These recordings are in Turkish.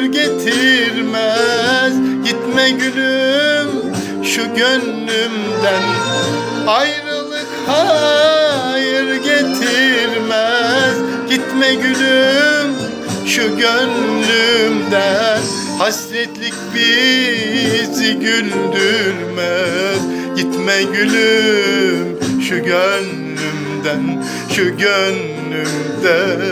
getirmez. Gitme gülüm şu gönlümden. Ayrılık hayır getirmez. Gitme gülüm şu gönlümden. Hasretlik bizi güldürmez. Gitme gülüm şu gönlümden Şu gönlümden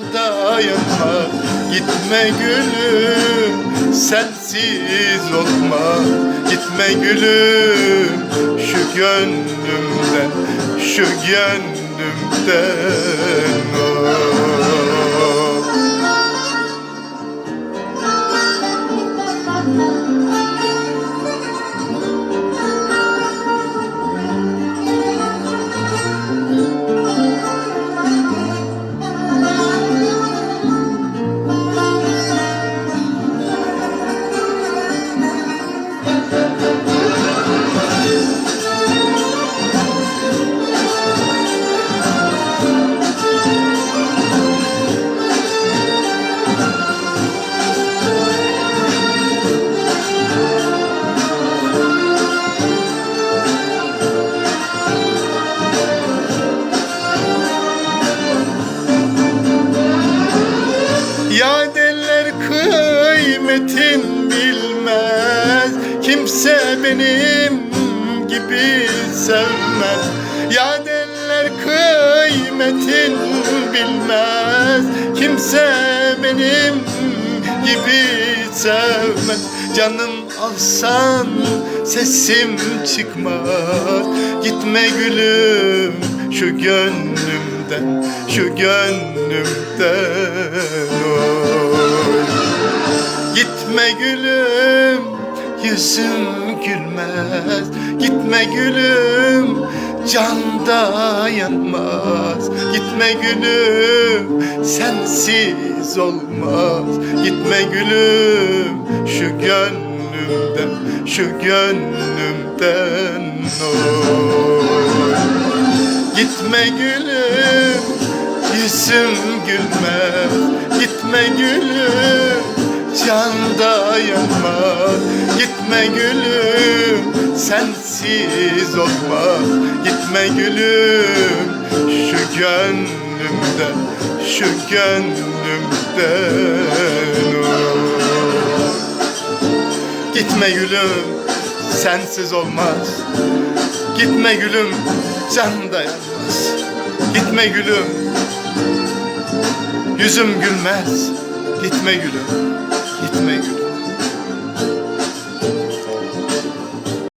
yanmaz Gitme gülüm sensiz olmaz Gitme gülüm şu gönlümden Şu gönlümden. Oh. Kimse benim gibi sevmez. Ya derler kıymetin bilmez. Kimse benim gibi sevmez. Canım alsan sesim çıkmaz. Gitme gülüm şu gönlümden Şu gönlümden. Oy. Gitme gülüm yüzüm gülmez Gitme gülüm canda yanmaz. Gitme gülüm sensiz olmaz. Gitme gülüm şu gönlümden Şu gönlümden oy. Gitme gülüm yüzüm gülmez Gitme gülüm canda yanmaz Gitme gülüm sensiz olmaz Gitme gülüm şu gönlümden Şu gönlümden. Gitme gülüm sensiz olmaz. Gitme gülüm can dayanmaz Gitme gülüm Yüzüm gülmez. Gitme gülüm Gitme gülüm